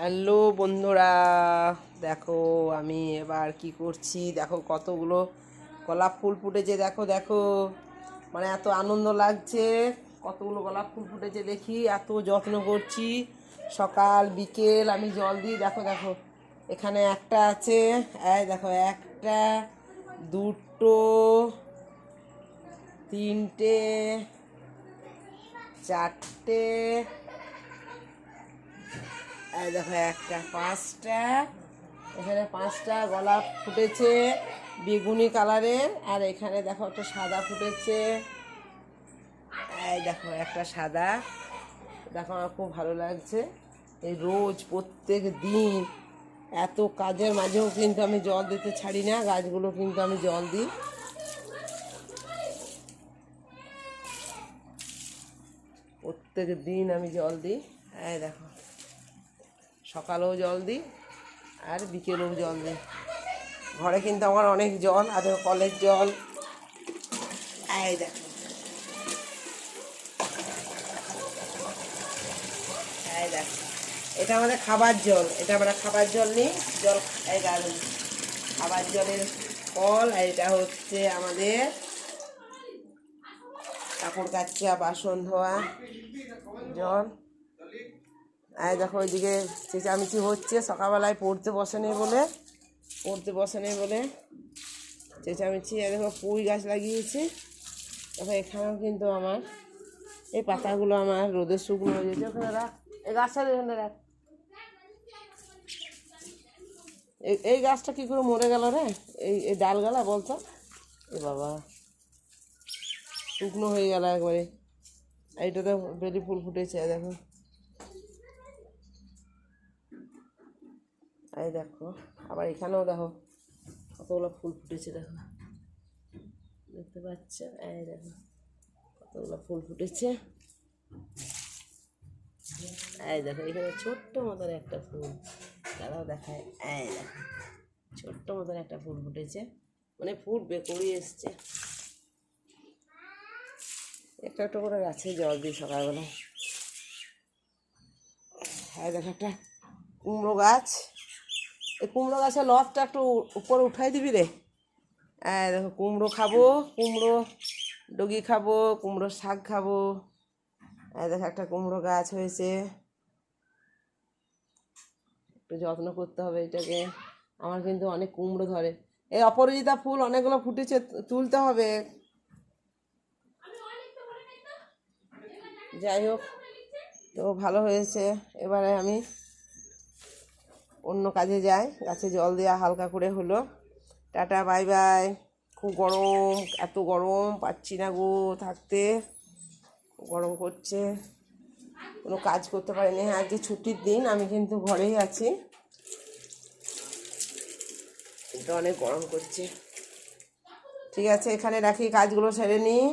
Hello বন্ধুরা, দেখো আমি এবার কি করছি, দেখো কতগুলো গোলাপ ফুল ফুটেছে, দেখো দেখো মানে এত আনন্দ লাগছে, কতগুলো গোলাপ ফুল ফুটেছে দেখি, এত যত্ন করছি, সকাল, বিকেল, আমি জল দিই, দেখো দেখো, এখানে একটা আছে, এই দেখো, একটা, দুটো, তিনটে, চারটে এই দেখো, একটা পাঁচটা। এখানে পাঁচটা গোলাপ ফুটেছে, বেগুনি কালারের, আর এখানে দেখো একটা সাদা ফুটেছে। এই দেখো, একটা সাদা। দেখো, আমার খুব ভালো লাগছে। এই রোজ প্রত্যেক দিন এত কাজের মাঝেও কিন্তু আমি জল দিতে ছাড়ি না, গাছগুলো কিন্তু আমি জল দিই। প্রত্যেক দিন আমি জল দিই। এই দেখো। সকালেও জল দিই আর বিকেলেও জল দিই। ঘরে কিন্তু আমার অনেক জল আর কলের জল। এই দেখো। এই দেখো। এটা আমাদের খাবার জল। এটা আমরা খাবার জল নিই। জল এই দেখো। খাবার জলের কল আর এটা হচ্ছে আমাদের কাপড় কাচা, বাসন ধোয়া জল। দেখো ওইদিকে চেঁচামেচি হচ্ছে, সকালবেলায় পড়তে বসেনি বলে, পড়তে বসেনি বলে চেঁচামেচি। আর দেখো পুঁই গাছ লাগিয়েছি, দেখো এখানেও কিন্তু আমার, এই পাতাগুলো আমার রোদে শুকনো হয়ে যেছে ওখানে রাখ, এই গাছটা এখানে রাখ। এই এই গাছটা কী করে মরে গেল রে? এই এই ডালগালা বলতো? এ বাবা, শুকনো হয়ে গেল একবারে। এইটাতে বেলি ফুল ফুটেছে, দেখো। এই দেখো, আবার এখানেও দেখো কতগুলো ফুল ফুটেছে, দেখো। দেখতে পাচ্ছ? এই দেখো, কতগুলো ফুল ফুটেছে। এই দেখো, এখানে ছোট্ট মতন একটা ফুল। তারাও দেখায়। এই দেখো, ছোট্ট মতন একটা ফুল ফুটেছে। মানে ফুটবে, কড়ি এসছে। একটা একটা করে গাছে জল দিই সকালবেলা। হ্যাঁ দেখো একটা কুমড়ো গাছ। এই কুমড়ো গাছের লতটা একটু উপরে উঠাই দিবি রে। হ্যাঁ দেখো, কুমড়ো খাব, কুমড়ো ডগি খাব, কুমড়োর শাক খাব। এই দেখো, একটা কুমড়ো গাছ হয়েছে। একটু যত্ন করতে হবে এটাকে। আমার কিন্তু অনেক কুমড়ো ধরে। এই অপরাজিতা ফুল অনেকগুলো ফুটেছে, তুলতে হবে। যাই হোক, তো ভালো হয়েছে। এবারে আমি অন্য কাজে যাই গাছে জল দেওয়া হালকা করে হলো। Tata, bye bye. খুব গরম, এত গরম, পাচ্ছি না গো থাকতে। গরম করছে। কোনো কাজ করতে পারিনি। হ্যাঁ আজকে ছুটির দিন, আমি কিন্তু ঘরেই আছি। কিন্তু অনেক গরম করছে। ঠিক আছে, এখানে রাখি, কাজগুলো সেরে নিই।